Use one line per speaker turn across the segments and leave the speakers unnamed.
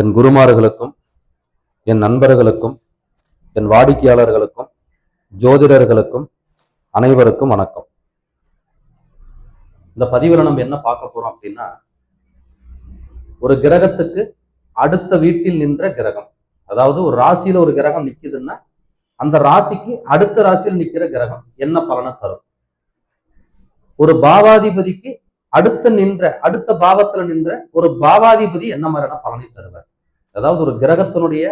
என் குருமார்களுக்கும் என் நண்பர்களுக்கும் என் வாடிக்கையாளர்களுக்கும் ஜோதிடர்களுக்கும் அனைவருக்கும் வணக்கம். இந்த பதிவில் நம்ம என்ன பார்க்க போறோம் அப்படின்னா ஒரு கிரகத்துக்கு அடுத்த வீட்டில் நின்ற கிரகம். அதாவது ஒரு ராசியில ஒரு கிரகம் நிக்குதுன்னா அந்த ராசிக்கு அடுத்த ராசியில் நிக்கிற கிரகம் என்ன பலனை தரும்? ஒரு பாவாதிபதிக்கு அடுத்த நின்ற அடுத்த பாவத்துல நின்ற ஒரு பாவாதிபதி என்ன மாதிரியான பலனை தருவார்? அதாவது ஒரு கிரகத்தினுடைய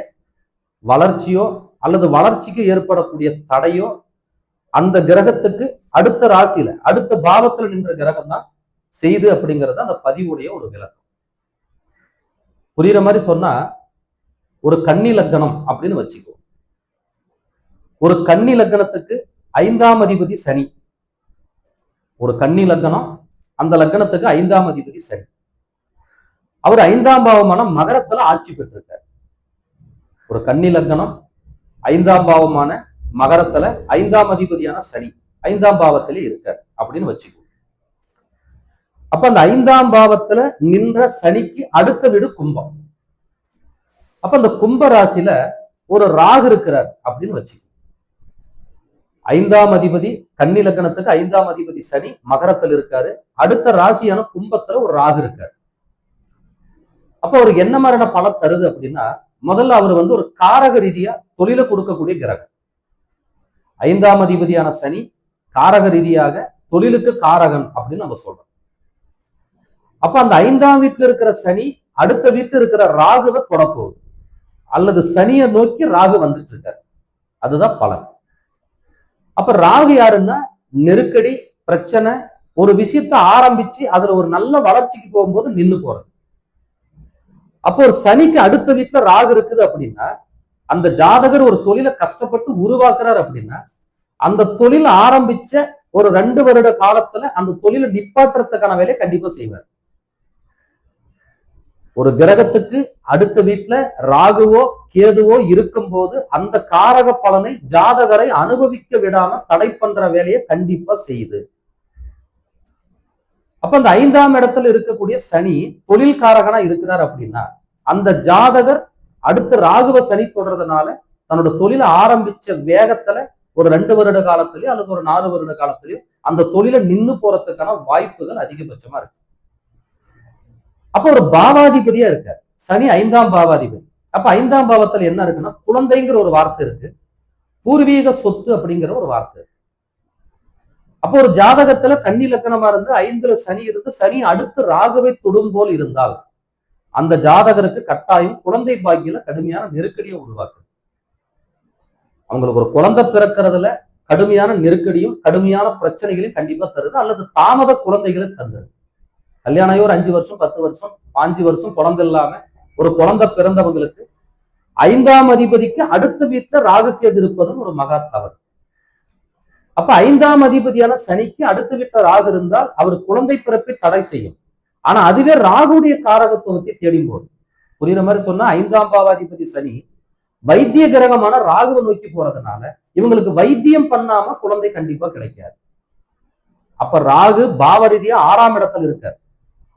வளர்ச்சியோ அல்லது வளர்ச்சிக்கு ஏற்படக்கூடிய தடையோ அந்த கிரகத்துக்கு அடுத்த ராசியில அடுத்த பாவத்துல நின்ற கிரகம் தான் செய்து அப்படிங்கிறது அந்த பதிவுடைய ஒரு விளக்கம். புரியுற மாதிரி சொன்னா ஒரு கன்னி லக்கணம் அப்படின்னு வச்சுக்கோ. ஒரு கன்னி லக்கணத்துக்கு ஐந்தாம் அதிபதி சனி. ஒரு கன்னி லக்கணம் அந்த லக்கணத்துக்கு ஐந்தாம் அதிபதி சனி. அவர் ஐந்தாம் பாவமான மகரத்துல ஆட்சி பெற்றிருக்கார். ஒரு கன்னி லக்கணம் ஐந்தாம் பாவமான மகரத்துல ஐந்தாம் அதிபதியான சனி ஐந்தாம் பாவத்திலே இருக்கார் அப்படின்னு வச்சுக்கோ. அப்ப அந்த ஐந்தாம் பாவத்துல நின்ற சனிக்கு அடுத்த வீடு கும்பம். அப்ப அந்த கும்ப ராசியில ஒரு ராகு இருக்கிறார் அப்படின்னு வச்சுக்கோ. ஐந்தாம் அதிபதி கன்னிலக்கணத்துக்கு ஐந்தாம் அதிபதி சனி மகரத்தில் இருக்காரு. அடுத்த ராசியான கும்பத்துல ஒரு ராகு இருக்காரு. அப்ப அவர் என்ன மாதிரியான பலம் தருது அப்படின்னா முதல்ல அவர் வந்து ஒரு காரக ரீதியா தொழில கொடுக்கக்கூடிய கிரகம். ஐந்தாம் அதிபதியான சனி காரக ரீதியாக தொழிலுக்கு காரகன் அப்படின்னு நம்ம சொல்றோம். அப்ப அந்த ஐந்தாம் வீட்டுல இருக்கிற சனி அடுத்த வீட்டுல இருக்கிற ராகுவை தொடப்போகுது. அல்லது சனியை நோக்கி ராகு வந்துட்டு இருக்காரு. அதுதான் பலன். அப்ப ராகு யாருன்னா நெருக்கடி பிரச்சனை ஒரு விஷயத்த ஆரம்பிச்சு அதுல ஒரு நல்ல வளர்ச்சிக்கு போகும்போது நின்னு போறது. அப்போ ஒரு சனிக்கு அடுத்த வீட்டுல ராகு இருக்குது அப்படின்னா அந்த ஜாதகர் ஒரு தொழிலை கஷ்டப்பட்டு உருவாக்குறாரு அப்படின்னா அந்த தொழில் ஆரம்பிச்ச ஒரு ரெண்டு வருட காலத்துல அந்த தொழிலை நிப்பாட்டுறதுக்கான வேலையை கண்டிப்பா செய்வார். ஒரு கிரகத்துக்கு அடுத்த வீட்டுல ராகுவோ கேதுவோ இருக்கும்போது அந்த காரக பலனை ஜாதகரை அனுபவிக்க விடாம தடை பண்ற வேலையை கண்டிப்பா செய்யுது அப்ப அந்த ஐந்தாம் இடத்துல இருக்கக்கூடிய சனி தொழில் காரகனா இருக்கிறார் அப்படின்னா அந்த ஜாதகர் அடுத்த ராகுவ சனி தொடர்றதுனால தன்னோட தொழிலை ஆரம்பிச்ச வேகத்துல ஒரு ரெண்டு வருட காலத்திலயோ அல்லது ஒரு நாலு வருட காலத்திலயோ அந்த தொழிலை நின்னு போறதுக்கான வாய்ப்புகள் அதிகபட்சமா இருக்கு. அப்ப ஒரு பாவாதிபதியா இருக்கார். சனி ஐந்தாம் பாவாதிபதி. அப்ப ஐந்தாம் பாவத்துல என்ன இருக்குன்னா குழந்தைங்கிற ஒரு வார்த்தை இருக்கு. பூர்வீக சொத்து அப்படிங்கிற ஒரு வார்த்தை இருக்கு. அப்போ ஒரு ஜாதகத்துல கன்னி லக்கணமா இருந்து ஐந்துல சனி இருந்து சனி அடுத்து ராகுவை தொடும் போல் இருந்தால் அந்த ஜாதகருக்கு கட்டாயம் குழந்தை பாக்கியில கடுமையான நெருக்கடியை உருவாக்குது அவங்களுக்கு ஒரு குழந்தை பிறக்கிறதுல கடுமையான நெருக்கடியும் கடுமையான பிரச்சனைகளையும் கண்டிப்பா தருது அல்லது தாமத குழந்தைகளை தந்தது கல்யாணம் ஒரு அஞ்சு வருஷம் பத்து வருஷம் பாஞ்சு வருஷம் குழந்தை இல்லாம ஒரு குழந்தை பிறந்தவங்களுக்கு ஐந்தாம் அதிபதிக்கு அடுத்த வீட்டுல ராகுக்கேது இருப்பதும் ஒரு மகா தவறு. அப்ப ஐந்தாம் அதிபதியான சனிக்கு அடுத்த வீட்டுல ராகு இருந்தால் அவர் குழந்தை பிறப்பை தடை செய்யும். ஆனா அதுவே ராகுடைய காரகத்துவத்தை தேடும் போது. புரியுற மாதிரி சொன்னா ஐந்தாம் பாவாதிபதி சனி வைத்திய கிரகமான ராகுவை நோக்கி போறதுனால இவங்களுக்கு வைத்தியம் பண்ணாம குழந்தை கண்டிப்பா கிடைக்காது. அப்ப ராகு பாவரீதியா ஆறாம் இடத்துல இருக்காரு.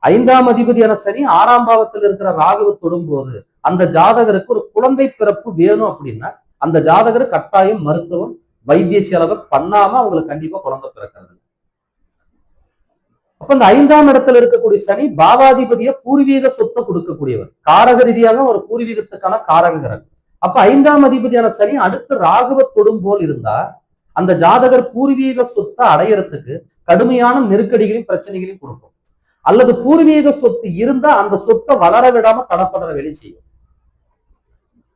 ஐந்தாம் அதிபதியான சனி ஆறாம் பாவத்தில் இருக்கிற ராகுவை தொடும்போது அந்த ஜாதகருக்கு ஒரு குழந்தை பிறப்பு வேணும் அப்படின்னா அந்த ஜாதகர் கட்டாயம் மருத்துவம் வைத்திய செலவை பண்ணாம அவங்களுக்கு கண்டிப்பா குழந்தை பிறக்கிறது. அப்ப இந்த ஐந்தாம் இடத்துல இருக்கக்கூடிய சனி பாவாதிபதிய பூர்வீக சொத்தை கொடுக்கக்கூடியவர். காரக ரீதியாக ஒரு பூர்வீகத்துக்கான காரகரன் அப்ப ஐந்தாம் அதிபதியான சனி அடுத்து ராகுவ தொடும் போல் இருந்தா அந்த ஜாதகர் பூர்வீக சொத்தை அடையறதுக்கு கடுமையான நெருக்கடிகளையும் பிரச்சனைகளையும் கொடுக்கும். அல்லது பூர்வீக சொத்து இருந்தா அந்த சொத்தை வளர விடாம தடப்படுற வேலை செய்யும்.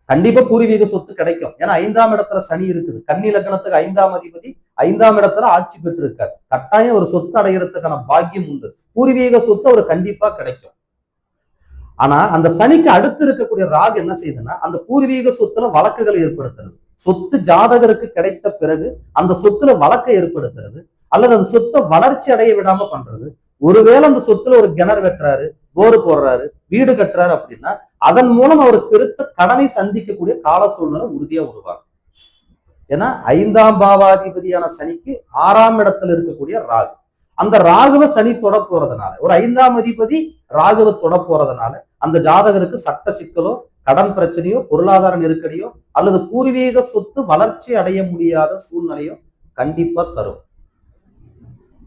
கண்டிப்பா பூர்வீக சொத்து கிடைக்கும். ஏன்னா ஐந்தாம் இடத்துல சனி இருக்குது. கன்னி லக்னத்துக்கு ஐந்தாம் அதிபதி ஐந்தாம் இடத்துல ஆட்சி பெற்று இருக்கார் கட்டாயம் ஒரு சொத்து அடைகிறதுக்கான பாக்கியம் உண்டு. பூர்வீக சொத்து அவர் கண்டிப்பா கிடைக்கும். ஆனா அந்த சனிக்கு அடுத்து இருக்கக்கூடிய ராகு என்ன செய்யுதுன்னா அந்த பூர்வீக சொத்துல வழக்குகளை ஏற்படுத்துறது. சொத்து ஜாதகருக்கு கிடைத்த பிறகு அந்த சொத்துல வழக்கை ஏற்படுத்துறது. அல்லது அந்த சொத்தை வளர்ச்சி அடைய விடாம பண்றது. ஒருவேளை அந்த சொத்துல ஒரு கிணறு வெட்டுறாரு போர் போடுறாரு வீடு கட்டுறாரு அப்படின்னா அதன் மூலம் அவர் திருத்த கடனை சந்திக்கக்கூடிய கால சூழ்நிலை உறுதியா உருவாகும். ஏன்னா ஐந்தாம் பாவாதிபதியான சனிக்கு ஆறாம் இடத்துல இருக்கக்கூடிய ராகு. அந்த ராகுவ சனி தொட போறதுனால ஒரு ஐந்தாம் அதிபதி ராகுவ தொட போறதுனால அந்த ஜாதகருக்கு சட்ட சிக்கலோ கடன் பிரச்சனையோ பொருளாதார நெருக்கடியோ அல்லது பூர்வீக சொத்து வளர்ச்சி அடைய முடியாத சூழ்நிலையோ கண்டிப்பா தரும்.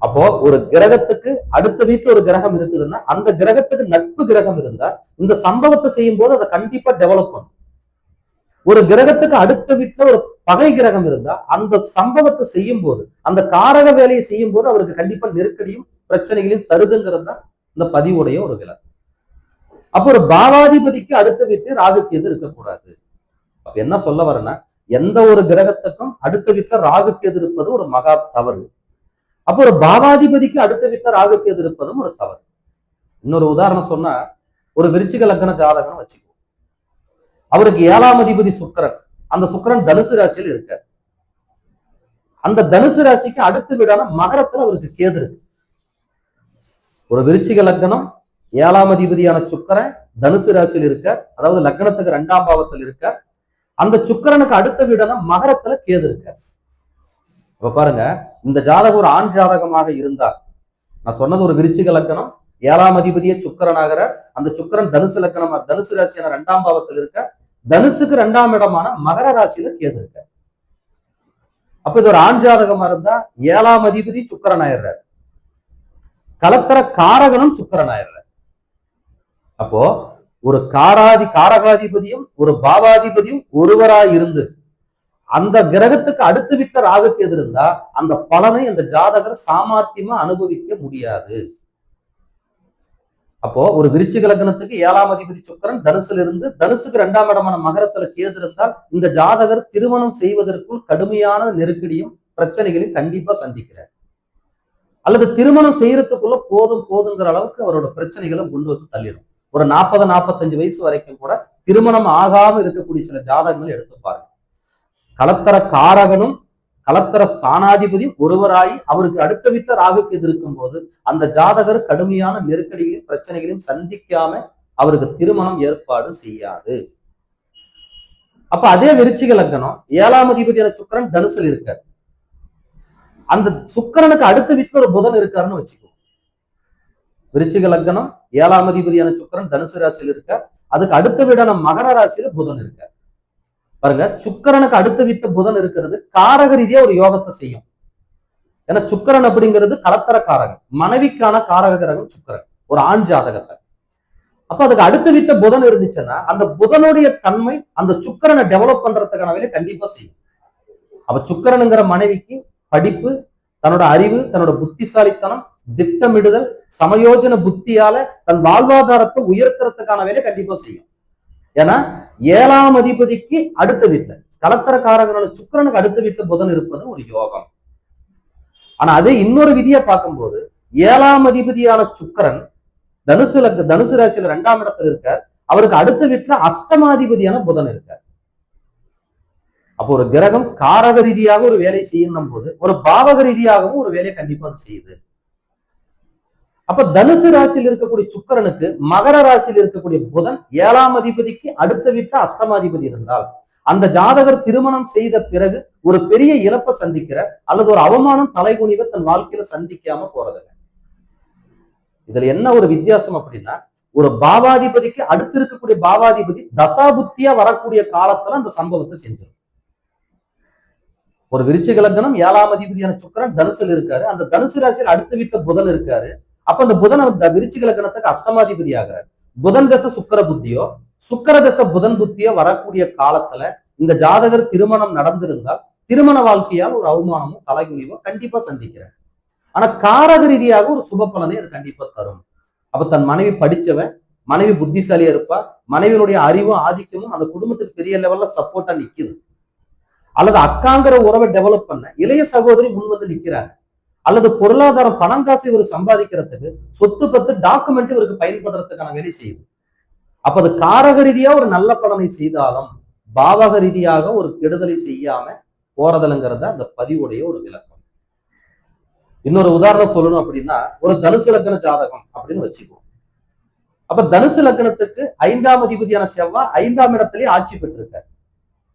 அப்போ ஒரு கிரகத்துக்கு அடுத்த வீட்டுல ஒரு கிரகம் இருக்குதுன்னா அந்த கிரகத்துக்கு நட்பு கிரகம் இருந்தா இந்த சம்பவத்தை செய்யும் போது அதை கண்டிப்பா டெவலப் பண்ணும். ஒரு கிரகத்துக்கு அடுத்த வீட்டுல ஒரு பகை கிரகம் இருந்தா அந்த சம்பவத்தை செய்யும் போது அந்த காரக வேலையை செய்யும் போது அவருக்கு கண்டிப்பா நெருக்கடியும் பிரச்சனைகளையும் தருதுங்கிறது தான் இந்த பதிவுடைய ஒரு விலை அப்போ ஒரு பாவாதிபதிக்கு அடுத்த வீட்டு ராகு கேது இருக்கக்கூடாது அப்ப என்ன சொல்ல வரேன்னா எந்த ஒரு கிரகத்துக்கும் அடுத்த வீட்டுல ராகு கேது இருப்பது ஒரு மகா தவறு. அப்போ ஒரு பாவாதிபதிக்கு அடுத்த வீட்டுல ராகு கேது இருப்பதும் ஒரு தவறு. இன்னொரு உதாரணம் சொன்னா ஒரு விருச்சிக லக்ன ஜாதகம் வச்சுக்குவோம் அவருக்கு ஏழாம் அதிபதி சுக்கிரன். அந்த சுக்கிரன் தனுசு ராசியில் இருக்கார். அந்த தனுசு ராசிக்கு அடுத்த வீடான மகரத்துல அவருக்கு கேது இருக்கு. ஒரு விருச்சிக லக்னம் ஏழாம் அதிபதியான சுக்கரன் தனுசு ராசியில் இருக்கார். அதாவது லக்னத்துக்கு இரண்டாம் பாவத்தில் இருக்கார். அந்த சுக்கிரனுக்கு அடுத்த வீடான மகரத்துல கேது இருக்கார். இப்ப பாருங்க இந்த ஜாதகம் ஒரு ஆண் ஜாதகமாக இருந்தால் நான் சொன்னது ஒரு விருச்சிக லக்கணம் ஏழாம் அதிபதியே சுக்கரனாகிற அந்த சுக்கரன் தனுசு லக்கணம் தனுசு ராசியான இரண்டாம் பாவத்தில் இருக்க தனுசுக்கு இரண்டாம் இடமான மகர ராசியில கேது இருக்க. அப்ப இது ஒரு ஆண் ஜாதகமா இருந்தா ஏழாம் அதிபதி சுக்கரன் ஆயிடுறாரு கலத்தர காரகனும் சுக்கரன் ஆயிடுறாரு அப்போ ஒரு காராதி காரகாதிபதியும் ஒரு பாவாதிபதியும் ஒருவராய் இருந்து அந்த கிரகத்துக்கு அடுத்து விட்ட ராகுக்கு எது இருந்தா அந்த பலனை அந்த ஜாதகர் சாமர்த்தியமா அனுபவிக்க முடியாது. அப்போ ஒரு விருச்சிக லக்னத்துக்கு ஏழாம் அதிபதி சுக்கரன் தனுசுல இருந்து தனுசுக்கு இரண்டாம் இடமான மகரத்துல கேது இருந்தால் இந்த ஜாதகர் திருமணம் செய்வதற்குள் கடுமையான நெருக்கடியும் பிரச்சனைகளையும் கண்டிப்பா சந்திக்கிறார். அல்லது திருமணம் செய்யறதுக்குள்ள போதும் போதுங்கிற அளவுக்கு அவரோட பிரச்சனைகளை கொண்டு வந்து தள்ளிடும். ஒரு நாற்பது நாற்பத்தஞ்சு வயசு வரைக்கும் கூட திருமணம் ஆகாம இருக்கக்கூடிய சில ஜாதகங்கள் எடுத்து பாருங்க. கலத்தர காரகனும் கலத்தர ஸ்தானாதிபதியும் ஒருவராய் அவருக்கு அடுத்த வித்த ராகுக்கு எதிர்க்கும் போது அந்த ஜாதகர் கடுமையான நெருக்கடிகளையும் பிரச்சனைகளையும் சந்திக்காம அவருக்கு திருமணம் ஏற்பாடு செய்யாது. அப்ப அதே விருச்சிக லக்னம் ஏழாம் அதிபதியான சுக்கரன் தனுசில் இருக்கார். அந்த சுக்கரனுக்கு அடுத்த வீட்டுல ஒரு புதன் இருக்காருன்னு வச்சுக்கோ. விருச்சிக லக்னம் ஏழாம் அதிபதியான சுக்கரன் தனுசு ராசியில் இருக்கார். அதுக்கு அடுத்த வீடான மகர ராசியில புதன் இருக்கார். பாருங்க சுக்கரனுக்கு அடுத்த வீட்டு புதன் இருக்கிறது காரக ரீதியா ஒரு யோகத்தை செய்யும். ஏன்னா சுக்கரன் அப்படிங்கிறது கலத்தர காரகன். மனைவிக்கான காரக கிரகம் சுக்கரன். ஒரு ஆண் ஜாதகத்தை. அப்ப அதுக்கு அடுத்த வீட்ட புதன் இருந்துச்சுன்னா அந்த புதனுடைய தன்மை அந்த சுக்கரனை டெவலப் பண்றதுக்கான வேலையை கண்டிப்பா செய்யும். அப்ப சுக்கரனுங்கிற மனைவிக்கு படிப்பு தன்னோட அறிவு தன்னோட புத்திசாலித்தனம் திட்டமிடுதல் சமயோஜன புத்தியால தன் வாழ்வாதாரத்தை உயர்த்துறதுக்கான வேலையை கண்டிப்பா செய்யும். ஏன்னா ஏழாம் அதிபதிக்கு அடுத்த வீட்டுல கலத்தர சுக்கரனுக்கு அடுத்த வீட்டுல புதன் இருப்பது ஒரு யோகம். ஆனா அதே இன்னொரு விதியை பார்க்கும்போது ஏழாம் அதிபதியான சுக்கரன் தனுசுல தனுசு ராசியில ரெண்டாம் இடத்துல இருக்கார். அவருக்கு அடுத்த வீட்டுல அஷ்டமாதிபதியான புதன் இருக்கார். அப்போ ஒரு கிரகம் காரக ரீதியாக ஒரு வேலை செய்யணும் போது ஒரு பாவக ரீதியாகவும் ஒரு வேலையை கண்டிப்பா செய்யுது. அப்ப தனுசு ராசியில் இருக்கக்கூடிய சுக்கரனுக்கு மகர ராசியில் இருக்கக்கூடிய புதன் ஏழாம் அதிபதிக்கு அடுத்த வீட்டு அஷ்டமாதிபதி இருந்தால் அந்த ஜாதகர் திருமணம் செய்த பிறகு ஒரு பெரிய இழப்பை சந்திக்கிற அல்லது ஒரு அவமானம் தலைகுனிவை தன் வாழ்க்கையில சந்திக்காம போறதில்லை. இதுல என்ன ஒரு வித்தியாசம் அப்படின்னா ஒரு பாவாதிபதிக்கு அடுத்து இருக்கக்கூடிய பாவாதிபதி தசாபுத்தியா வரக்கூடிய காலத்துல அந்த சம்பவத்தை செஞ்சிடும் ஒரு விருச்சிக லக்னம் ஏழாம் அதிபதியான சுக்கரன் தனுசில் இருக்காரு. அந்த தனுசு ராசியில் அடுத்த வீட்டுல புதன் இருக்காரு. அப்ப அந்த புதன் அந்த விருச்சிக லக்னத்துக்கு அஷ்டமாதிபதி ஆகிறார் புதன் தசை சுக்கர புத்தியோ சுக்கர தசை புதன் புத்தியோ வரக்கூடிய காலத்துல இந்த ஜாதகர் திருமணம் நடந்திருந்தால் திருமண வாழ்க்கையால் ஒரு அவமானமும் தலைகுனிவோ கண்டிப்பா சந்திக்கிறார். ஆனா காரக ரீதியாக ஒரு சுப பலனை அது கண்டிப்பா தரும். அப்ப தன் மனைவி படிச்சவன் மனைவி புத்திசாலியா இருப்பா மனைவியினுடைய அறிவும் ஆதிக்கமும் அந்த குடும்பத்துக்கு பெரிய லெவல்ல சப்போர்ட்டா நிக்குது. அல்லது அக்காங்கிற உறவை டெவலப் பண்ண இளைய சகோதரி முன் வந்து நிக்கிறாங்க. அல்லது பொருளாதாரம் பணம் காசு இவர் சம்பாதிக்கிறதுக்கு சொத்து பத்து டாக்குமெண்ட் இவருக்கு பயன்படுறதுக்கான வேலை செய்யுது. அப்ப அது காரக ரீதியா ஒரு நல்ல பலனை செய்தாலும் பாவக ரீதியாக ஒரு கெடுதலை செய்யாம போறதலுங்கிறத அந்த பதிவுடைய ஒரு விளக்கம். இன்னொரு உதாரணம் சொல்லணும் அப்படின்னா ஒரு தனுசு லக்கண ஜாதகம் அப்படின்னு வச்சுக்குவோம். அப்ப தனுசு லக்கணத்துக்கு ஐந்தாம் அதிபதியான செவ்வாய் ஐந்தாம் இடத்திலேயே ஆட்சி பெற்றிருக்காரு.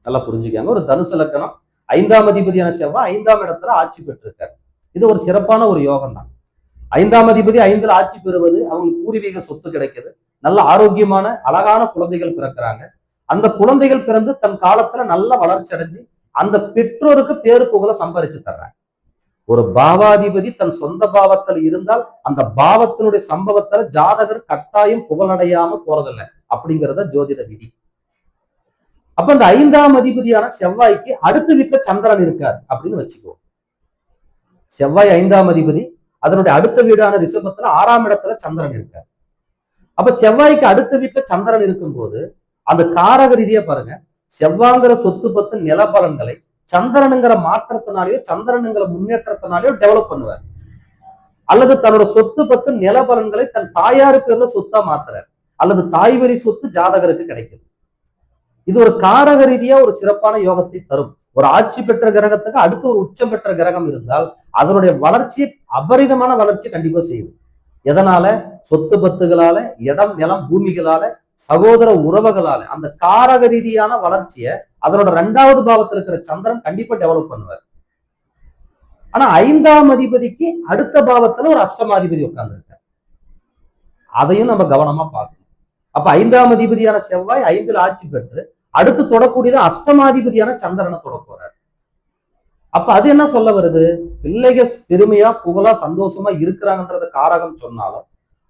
நல்லா புரிஞ்சுக்காங்க. ஒரு தனுசு லக்கணம் ஐந்தாம் அதிபதியான செவ்வாய் ஐந்தாம் இடத்துல ஆட்சி பெற்றிருக்காரு. இது ஒரு சிறப்பான ஒரு யோகம் தான் ஐந்தாம் அதிபதி ஐந்துல ஆட்சி பெறுவது அவங்களுக்கு பூர்வீக சொத்து கிடைக்குது. நல்ல ஆரோக்கியமான அழகான குழந்தைகள் பிறக்கிறாங்க. அந்த குழந்தைகள் பிறந்து தன் காலத்துல நல்ல வளர்ச்சி அடைஞ்சு அந்த பெற்றோருக்கு பேரு புகழ சம்பாரிச்சு தர்றாங்க. ஒரு பாவாதிபதி தன் சொந்த பாவத்தில் இருந்தால் அந்த பாவத்தினுடைய சம்பவத்துல ஜாதகர் கட்டாயம் புகழடையாம போறதில்லை அப்படிங்கிறத ஜோதிட விதி. அப்ப இந்த ஐந்தாம் அதிபதியான செவ்வாய்க்கு அடுத்த வீட்டுல சந்திரன் இருக்கார் அப்படின்னு வச்சுக்கோ செவ்வாய் ஐந்தாம் அதிபதி அதனுடைய அடுத்த வீடான ரிஷபத்துல ஆறாம் இடத்துல சந்திரன் இருக்கார். அப்ப செவ்வாய்க்கு அடுத்த வீட்டுல சந்திரன் இருக்கும்போது அந்த காரக ரீதியா பாருங்க செவ்வாங்கிற சொத்து பத்து நிலபலன்களை சந்திரனுங்கிற மாற்றத்தினாலேயோ சந்திரனுங்கிற முன்னேற்றத்தினாலேயோ டெவலப் பண்ணுவார். அல்லது தன்னோட சொத்து பத்து நிலபலன்களை தன் தாயாரு பேர்ல சொத்தா மாத்துறார். அல்லது தாய்வழி சொத்து ஜாதகருக்கு கிடைக்குது. இது ஒரு காரக ரீதியா ஒரு சிறப்பான யோகத்தை தரும். ஒரு ஆட்சி பெற்ற கிரகத்துக்கு அடுத்து ஒரு உச்சம் பெற்ற கிரகம் இருந்தால் அதனுடைய வளர்ச்சி அபரிதமான வளர்ச்சி கண்டிப்பா செய்யும். எதனால? சொத்து பத்துகளால இடம் நிலம் பூமிகளால சகோதர உறவுகளால. அந்த காரக ரீதியான வளர்ச்சியை அதனோட ரெண்டாவது பாவத்தில் இருக்கிற சந்திரன் கண்டிப்பா டெவலப் பண்ணுவார். ஆனா ஐந்தாம் அதிபதிக்கு அடுத்த பாவத்துல ஒரு அஷ்டமாதிபதி உட்கார்ந்துருக்கார். அதையும் நம்ம கவனமா பார்க்கணும். அப்ப ஐந்தாம் அதிபதியான செவ்வாய் ஐந்தில் ஆட்சி பெற்று அடுத்து தொடக்கூடியது அஷ்டமாதிபதியான சந்திரனை தொட போறாரு அப்ப அது என்ன சொல்ல வருது? பிள்ளைக பெருமையா புகழா சந்தோஷமா இருக்கிறாங்கன்றத காரகம் சொன்னாலும்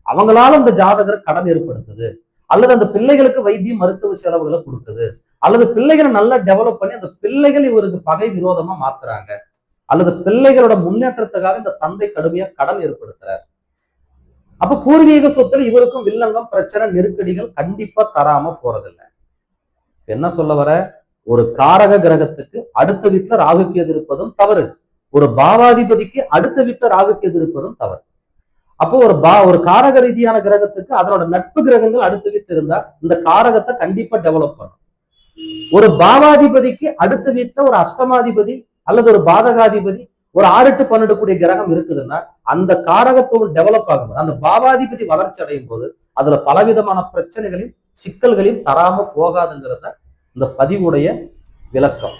அவங்களால அந்த ஜாதகர் கடன் ஏற்படுத்துது. அல்லது அந்த பிள்ளைகளுக்கு வைத்திய மருத்துவ செலவுகளை கொடுக்குது. அல்லது பிள்ளைகளை நல்லா டெவலப் பண்ணி அந்த பிள்ளைகள் இவருக்கு பகை விரோதமா மாத்துறாங்க. அல்லது பிள்ளைகளோட முன்னேற்றத்துக்காக இந்த தந்தை கடுமையா கடன் ஏற்படுத்துறாரு. அப்ப பூர்வீக சொத்துல இவருக்கும் வில்லங்கம் பிரச்சனை நெருக்கடிகள் கண்டிப்பா தராம போறதில்லை. என்ன சொல்ல வர? ஒரு காரக கிரகத்துக்கு அடுத்த வீட்டுல ராகுக்கு எதிர்ப்பதும் தவறு. ஒரு பாவாதிபதிக்கு அடுத்த வீட்டுல ராகுக்கு எதிர்ப்பதும் தவறு. அப்போ ஒரு பா ஒரு காரக ரீதியான கிரகத்துக்கு அதனோட நட்பு கிரகங்கள் அடுத்த வீட்டு இருந்தா இந்த காரகத்தை கண்டிப்பா டெவலப் பண்ணும். ஒரு பாவாதிபதிக்கு அடுத்த வீட்டுல ஒரு அஷ்டமாதிபதி அல்லது ஒரு பாதகாதிபதி ஒரு ஆறு பன்னெண்டு கூடிய கிரகம் இருக்குதுன்னா அந்த காரகத்தோடு டெவலப் ஆகும்போது அந்த பாவாதிபதி வளர்ச்சி அடையும் போது அதுல பலவிதமான பிரச்சனைகளையும் சிக்கல்களையும் தராம போகாதுங்கிறத இந்த பதிவுடைய விளக்கம்.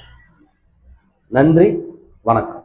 நன்றி வணக்கம்.